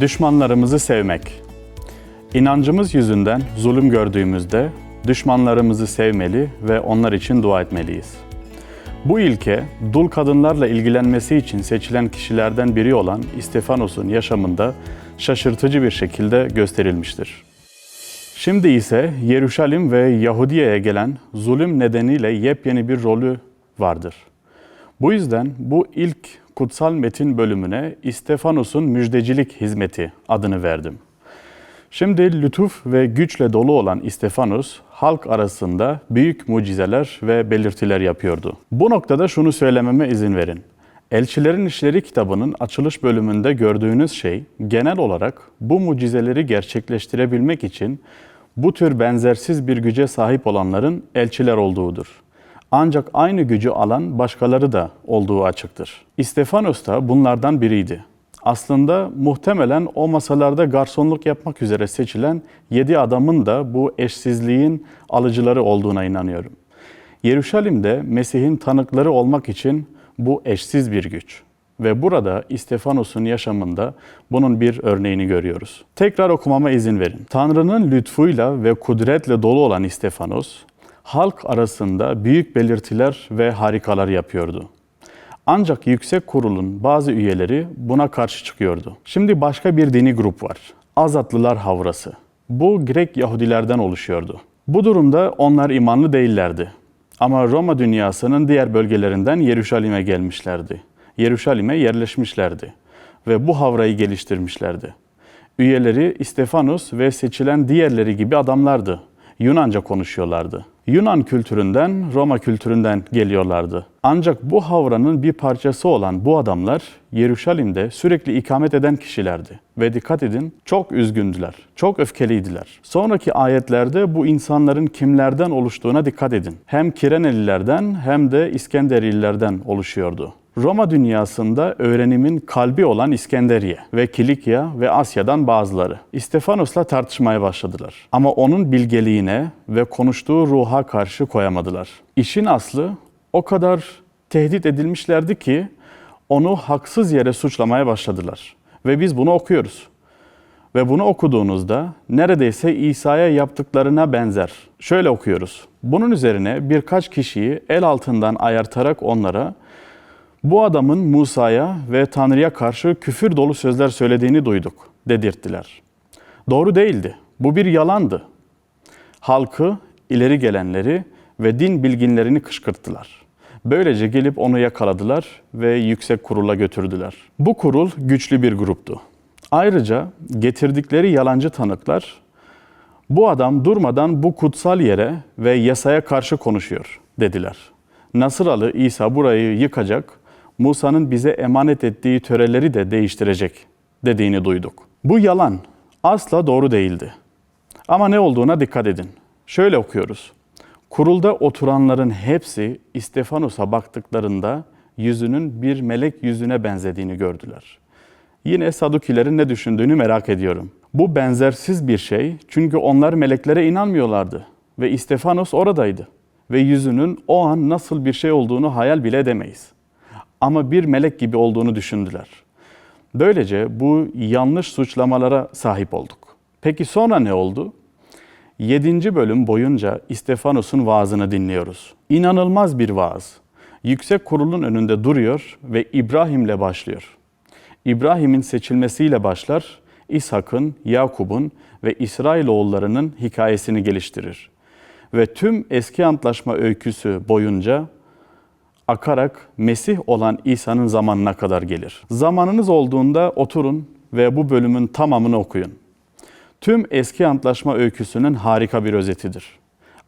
Düşmanlarımızı sevmek. İnancımız yüzünden zulüm gördüğümüzde düşmanlarımızı sevmeli ve onlar için dua etmeliyiz. Bu ilke dul kadınlarla ilgilenmesi için seçilen kişilerden biri olan İstefanos'un yaşamında şaşırtıcı bir şekilde gösterilmiştir. Şimdi ise Yeruşalim ve Yahudiye'ye gelen zulüm nedeniyle yepyeni bir rolü vardır. Bu yüzden bu ilk kutsal metin bölümüne İstefanos'un müjdecilik hizmeti adını verdim. Şimdi lütuf ve güçle dolu olan İstefanos halk arasında büyük mucizeler ve belirtiler yapıyordu. Bu noktada şunu söylememe izin verin. Elçilerin İşleri kitabının açılış bölümünde gördüğünüz şey genel olarak bu mucizeleri gerçekleştirebilmek için bu tür benzersiz bir güce sahip olanların elçiler olduğudur. Ancak aynı gücü alan başkaları da olduğu açıktır. İstefanos da bunlardan biriydi. Aslında muhtemelen o masalarda garsonluk yapmak üzere seçilen yedi adamın da bu eşsizliğin alıcıları olduğuna inanıyorum. Yeruşalim'de Mesih'in tanıkları olmak için bu eşsiz bir güç. Ve burada İstefanos'un yaşamında bunun bir örneğini görüyoruz. Tekrar okumama izin verin. Tanrı'nın lütfuyla ve kudretle dolu olan İstefanos, halk arasında büyük belirtiler ve harikalar yapıyordu. Ancak yüksek kurulun bazı üyeleri buna karşı çıkıyordu. Şimdi başka bir dini grup var. Azatlılar Havrası. Bu Grek Yahudilerden oluşuyordu. Bu durumda onlar imanlı değillerdi. Ama Roma dünyasının diğer bölgelerinden Yeruşalim'e gelmişlerdi. Yeruşalim'e yerleşmişlerdi ve bu havrayı geliştirmişlerdi. Üyeleri İstefanos ve seçilen diğerleri gibi adamlardı. Yunanca konuşuyorlardı. Yunan kültüründen, Roma kültüründen geliyorlardı. Ancak bu havranın bir parçası olan bu adamlar Yeruşalim'de sürekli ikamet eden kişilerdi. Ve dikkat edin çok üzgündüler, çok öfkeliydiler. Sonraki ayetlerde bu insanların kimlerden oluştuğuna dikkat edin. Hem Kirenelilerden hem de İskenderililerden oluşuyordu. Roma dünyasında öğrenimin kalbi olan İskenderiye ve Kilikya ve Asya'dan bazıları İstefanos'la tartışmaya başladılar. Ama onun bilgeliğine ve konuştuğu ruha karşı koyamadılar. İşin aslı o kadar tehdit edilmişlerdi ki onu haksız yere suçlamaya başladılar. Ve biz bunu okuyoruz. Ve bunu okuduğunuzda neredeyse İsa'ya yaptıklarına benzer. Şöyle okuyoruz. Bunun üzerine birkaç kişiyi el altından ayartarak onlara bu adamın Musa'ya ve Tanrı'ya karşı küfür dolu sözler söylediğini duyduk dedirttiler. Doğru değildi. Bu bir yalandı. Halkı, ileri gelenleri ve din bilginlerini kışkırttılar. Böylece gelip onu yakaladılar ve yüksek kurula götürdüler. Bu kurul güçlü bir gruptu. Ayrıca getirdikleri yalancı tanıklar bu adam durmadan bu kutsal yere ve yasaya karşı konuşuyor dediler. Nasıralı İsa burayı yıkacak, Musa'nın bize emanet ettiği töreleri de değiştirecek dediğini duyduk. Bu yalan asla doğru değildi. Ama ne olduğuna dikkat edin. Şöyle okuyoruz. Kurulda oturanların hepsi İstefanos'a baktıklarında yüzünün bir melek yüzüne benzediğini gördüler. Yine Sadukilerin ne düşündüğünü merak ediyorum. Bu benzersiz bir şey çünkü onlar meleklere inanmıyorlardı ve İstefanos oradaydı ve yüzünün o an nasıl bir şey olduğunu hayal bile edemeyiz. Ama bir melek gibi olduğunu düşündüler. Böylece bu yanlış suçlamalara sahip olduk. Peki sonra ne oldu? 7. bölüm boyunca İstefanos'un vaazını dinliyoruz. İnanılmaz bir vaaz. Yüksek kurulun önünde duruyor ve İbrahim'le başlıyor. İbrahim'in seçilmesiyle başlar, İshak'ın, Yakub'un ve İsrailoğullarının hikayesini geliştirir. Ve tüm eski antlaşma öyküsü boyunca akarak Mesih olan İsa'nın zamanına kadar gelir. Zamanınız olduğunda oturun ve bu bölümün tamamını okuyun. Tüm eski antlaşma öyküsünün harika bir özetidir.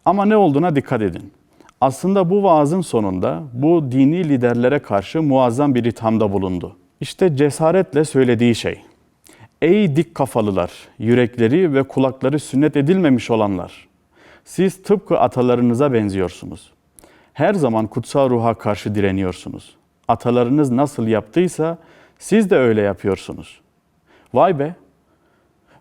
Ama ne olduğuna dikkat edin. Aslında bu vaazın sonunda bu dini liderlere karşı muazzam bir ithamda bulundu. İşte cesaretle söylediği şey. Ey dik kafalılar, yürekleri ve kulakları sünnet edilmemiş olanlar. Siz tıpkı atalarınıza benziyorsunuz. Her zaman kutsal ruha karşı direniyorsunuz. Atalarınız nasıl yaptıysa siz de öyle yapıyorsunuz. Vay be!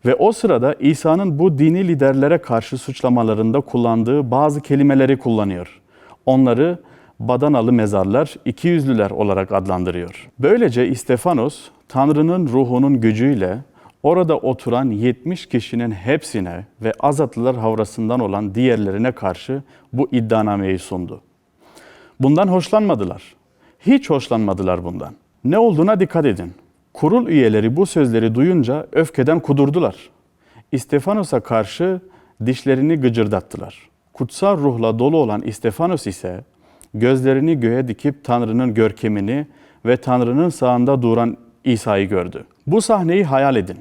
Ve o sırada İsa'nın bu dini liderlere karşı suçlamalarında kullandığı bazı kelimeleri kullanıyor. Onları badanalı mezarlar, ikiyüzlüler olarak adlandırıyor. Böylece İstefanos, Tanrı'nın ruhunun gücüyle orada oturan 70 kişinin hepsine ve Azatlılar havrasından olan diğerlerine karşı bu iddianameyi sundu. Bundan hoşlanmadılar. Hiç hoşlanmadılar bundan. Ne olduğuna dikkat edin. Kurul üyeleri bu sözleri duyunca öfkeden kudurdular. İstefanos'a karşı dişlerini gıcırdattılar. Kutsal ruhla dolu olan İstefanos ise gözlerini göğe dikip Tanrı'nın görkemini ve Tanrı'nın sağında duran İsa'yı gördü. Bu sahneyi hayal edin.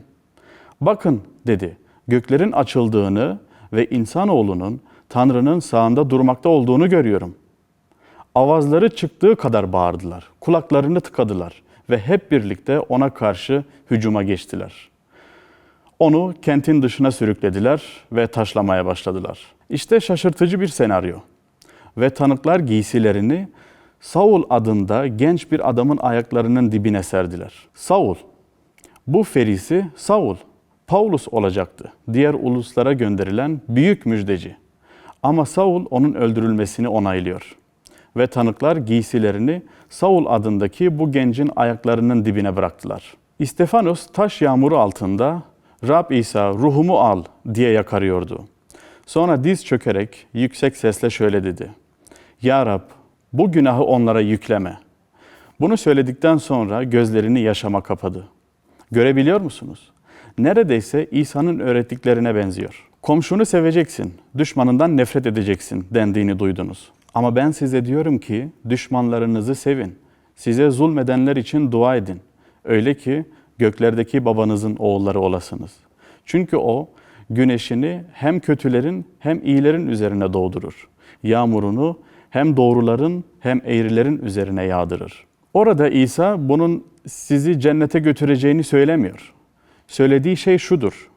Bakın dedi, göklerin açıldığını ve insanoğlunun Tanrı'nın sağında durmakta olduğunu görüyorum. Avazları çıktığı kadar bağırdılar, kulaklarını tıkadılar ve hep birlikte ona karşı hücuma geçtiler. Onu kentin dışına sürüklediler ve taşlamaya başladılar. İşte şaşırtıcı bir senaryo. Ve tanıklar giysilerini Saul adında genç bir adamın ayaklarının dibine serdiler. Saul, bu ferisi Saul, Paulus olacaktı. Diğer uluslara gönderilen büyük müjdeci. Ama Saul onun öldürülmesini onaylıyor. Ve tanıklar giysilerini Saul adındaki bu gencin ayaklarının dibine bıraktılar. İstefanos taş yağmuru altında Rab İsa ruhumu al diye yakarıyordu. Sonra diz çökerek yüksek sesle şöyle dedi. Ya Rab bu günahı onlara yükleme. Bunu söyledikten sonra gözlerini yaşama kapadı. Görebiliyor musunuz? Neredeyse İsa'nın öğrettiklerine benziyor. Komşunu seveceksin, düşmanından nefret edeceksin dendiğini duydunuz. Ama ben size diyorum ki düşmanlarınızı sevin. Size zulmedenler için dua edin. Öyle ki göklerdeki babanızın oğulları olasınız. Çünkü o güneşini hem kötülerin hem iyilerin üzerine doğdurur. Yağmurunu hem doğruların hem eğrilerin üzerine yağdırır. Orada İsa bunun sizi cennete götüreceğini söylemiyor. Söylediği şey şudur.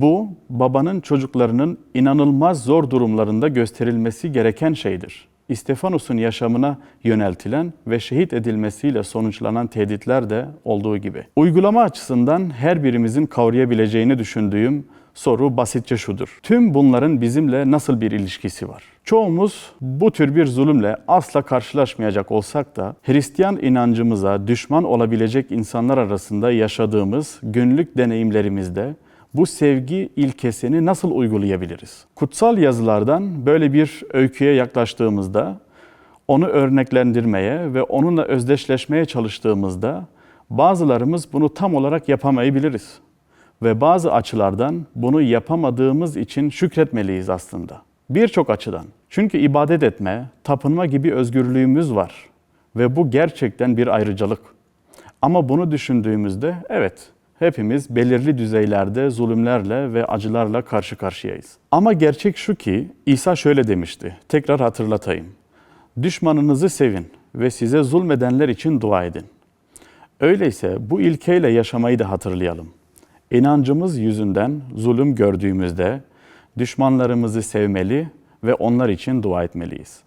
Bu babanın çocuklarının inanılmaz zor durumlarında gösterilmesi gereken şeydir. İstefanos'un yaşamına yöneltilen ve şehit edilmesiyle sonuçlanan tehditler de olduğu gibi. Uygulama açısından her birimizin kavrayabileceğini düşündüğüm soru basitçe şudur. Tüm bunların bizimle nasıl bir ilişkisi var? Çoğumuz bu tür bir zulümle asla karşılaşmayacak olsak da Hristiyan inancımıza düşman olabilecek insanlar arasında yaşadığımız günlük deneyimlerimizde bu sevgi ilkesini nasıl uygulayabiliriz? Kutsal yazılardan böyle bir öyküye yaklaştığımızda onu örneklendirmeye ve onunla özdeşleşmeye çalıştığımızda bazılarımız bunu tam olarak yapamayabiliriz. Ve bazı açılardan bunu yapamadığımız için şükretmeliyiz aslında. Birçok açıdan. Çünkü ibadet etme, tapınma gibi özgürlüğümüz var ve bu gerçekten bir ayrıcalık. Ama bunu düşündüğümüzde evet hepimiz belirli düzeylerde zulümlerle ve acılarla karşı karşıyayız. Ama gerçek şu ki İsa şöyle demişti. Tekrar hatırlatayım. Düşmanınızı sevin ve size zulmedenler için dua edin. Öyleyse bu ilkeyle yaşamayı da hatırlayalım. İnancımız yüzünden zulüm gördüğümüzde düşmanlarımızı sevmeli ve onlar için dua etmeliyiz.